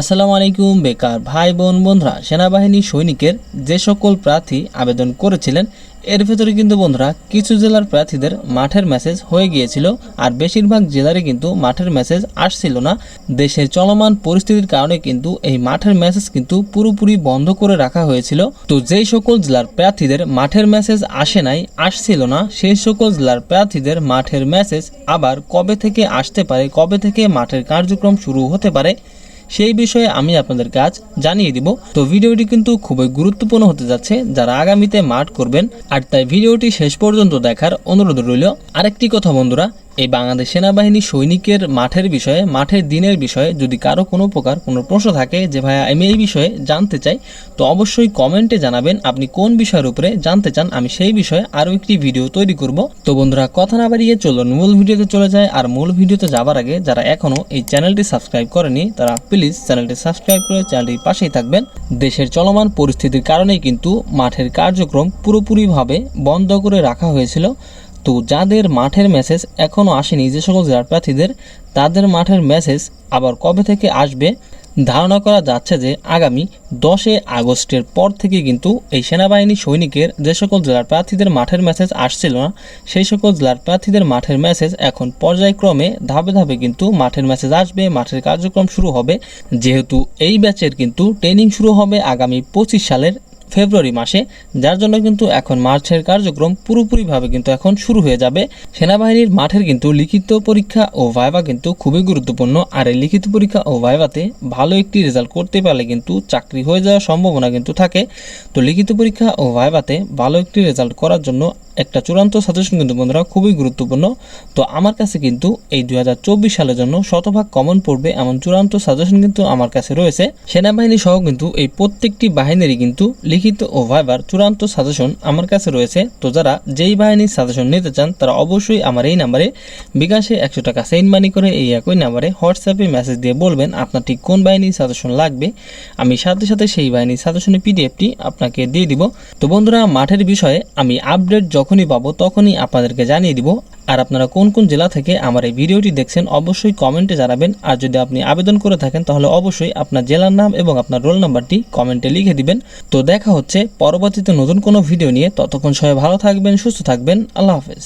আসসালামু আলাইকুম, বেকার ভাই, বোন, বন্ধুরা। সেনাবাহিনী সৈনিকের যে সকল প্রার্থী আবেদন করেছিলেন, এর ভেতরে কিন্তু বন্ধুরা, কিছু জেলার প্রার্থীদের মাঠের মেসেজ হয়ে গিয়েছিল, আর বেশিরভাগ জেলারই কিন্তু মাঠের মেসেজ আসছিল না। দেশের চলমান পরিস্থিতির কারণে কিন্তু এই মাঠের মেসেজ কিন্তু পুরোপুরি বন্ধ করে রাখা হয়েছিল। তো যেই সকল জেলার প্রার্থীদের মাঠের মেসেজ আসে নাই, আসছিল না, সেই সকল জেলার প্রার্থীদের মাঠের মেসেজ আবার কবে থেকে আসতে পারে, কবে থেকে মাঠের কার্যক্রম শুরু হতে পারে সেই বিষয়ে আমি আপনাদের কাজ জানিয়ে দিব। তো ভিডিওটি কিন্তু খুবই গুরুত্বপূর্ণ হতে যাচ্ছে, যারা আগামীতে মাঠ করবেন। আর তাই ভিডিওটি শেষ পর্যন্ত দেখার অনুরোধ রইল। আরেকটি কথা বন্ধুরা এই বাংলাদেশ সেনাবাহিনী সৈনিকের মাঠের বিষয়ে, মাঠের দিনের বিষয়ে যদি কারও কোনো প্রকার কোনো প্রশ্ন থাকে যে, ভাইয়া, আমি এই বিষয়ে জানতে চাই, তো অবশ্যই কমেন্টে জানাবেন আপনি কোন বিষয়ের উপরে জানতে চান, আমি সেই বিষয়ে আরও একটি ভিডিও তৈরি করব। তো বন্ধুরা, কথা না বাড়িয়ে চলুন, মূল ভিডিওতে চলে যায় আর মূল ভিডিওতে যাবার আগে যারা এখনও এই চ্যানেলটি সাবস্ক্রাইব করেনি, তারা প্লিজ চ্যানেলটি সাবস্ক্রাইব করে চ্যানেলটির পাশেই থাকবেন। দেশের চলমান পরিস্থিতির কারণেই কিন্তু মাঠের কার্যক্রম পুরোপুরিভাবে বন্ধ করে রাখা হয়েছিল। তো যাদের মাঠের মেসেজ এখনও আসেনি যে সকল জেলার প্রার্থীদের, তাদের মাঠের মেসেজ আবার কবে থেকে আসবে ধারণা করা যাচ্ছে যে আগামী দশে আগস্টের পর থেকে কিন্তু এই সেনাবাহিনী সৈনিকের যে সকল জেলার প্রার্থীদের মাঠের মেসেজ আসছিল না, সেই সকল জেলার প্রার্থীদের মাঠের মেসেজ এখন পর্যায়ক্রমে ধাপে ধাপে কিন্তু মাঠের মেসেজ আসবে, মাঠের কার্যক্রম শুরু হবে। যেহেতু এই ব্যাচের কিন্তু ট্রেনিং শুরু হবে আগামী পঁচিশ সালের ফেব্রুয়ারি মাসে, যার জন্য কিন্তু এখন মার্চের কার্যক্রম পুরোপুরিভাবে কিন্তু এখন শুরু হয়ে যাবে। সেনাবাহিনীর মাঠের কিন্তু লিখিত পরীক্ষা ও ভাইভা কিন্তু খুবই গুরুত্বপূর্ণ। আর এই লিখিত পরীক্ষা ও ভাইভাতে ভালো একটি রেজাল্ট করতে পারলে কিন্তু চাকরি হয়ে যাওয়ার সম্ভাবনা কিন্তু থাকে। তো লিখিত পরীক্ষা ও ভাইভাতে ভালো একটি রেজাল্ট করার জন্য একটা চূড়ান্ত সাজেশন কিন্তু বন্ধুরা খুবই গুরুত্বপূর্ণ। তো আমার কাছে কিন্তু এই দু হাজার চব্বিশ সালের জন্য শতভাগ কমন পড়বে এমন চূড়ান্ত সাজেশন কিন্তু আমার কাছে রয়েছে। সেনাবাহিনী সহ কিন্তু এই প্রত্যেকটি বাহিনীরই কিন্তু লিখিত ও ভাইবার চূড়ান্ত সাজেশন আমার কাছে রয়েছে। তো যারা যেই বাহিনীর সাজেশন নিতে চান, তারা অবশ্যই আমার এই নাম্বারে বিকাশে একশো টাকা সেন্ড মানি করে এই একই নাম্বারে হোয়াটসঅ্যাপে মেসেজ দিয়ে বলবেন আপনার ঠিক কোন বাহিনীর সাজেশন লাগবে। আমি সাথে সাথে সেই বাহিনীর সাজেশনের পিডিএফটি আপনাকে দিয়ে দিব। তো বন্ধুরা, মাঠের বিষয়ে আমি আপডেট যখনই পাবো তখনই আপনাদেরকে জানিয়ে দিব। আর আপনারা কোন কোন জেলা থেকে আমার এই ভিডিওটি দেখছেন অবশ্যই কমেন্টে জানাবেন। আর যদি আপনি আবেদন করে থাকেন তাহলে অবশ্যই আপনার জেলার নাম এবং আপনার রোল নাম্বারটি কমেন্টে লিখে দিবেন। তো দেখা হচ্ছে পরবর্তীতে নতুন কোনো ভিডিও নিয়ে। ততক্ষণ সবাই ভালো থাকবেন, সুস্থ থাকবেন। আল্লাহ হাফেজ।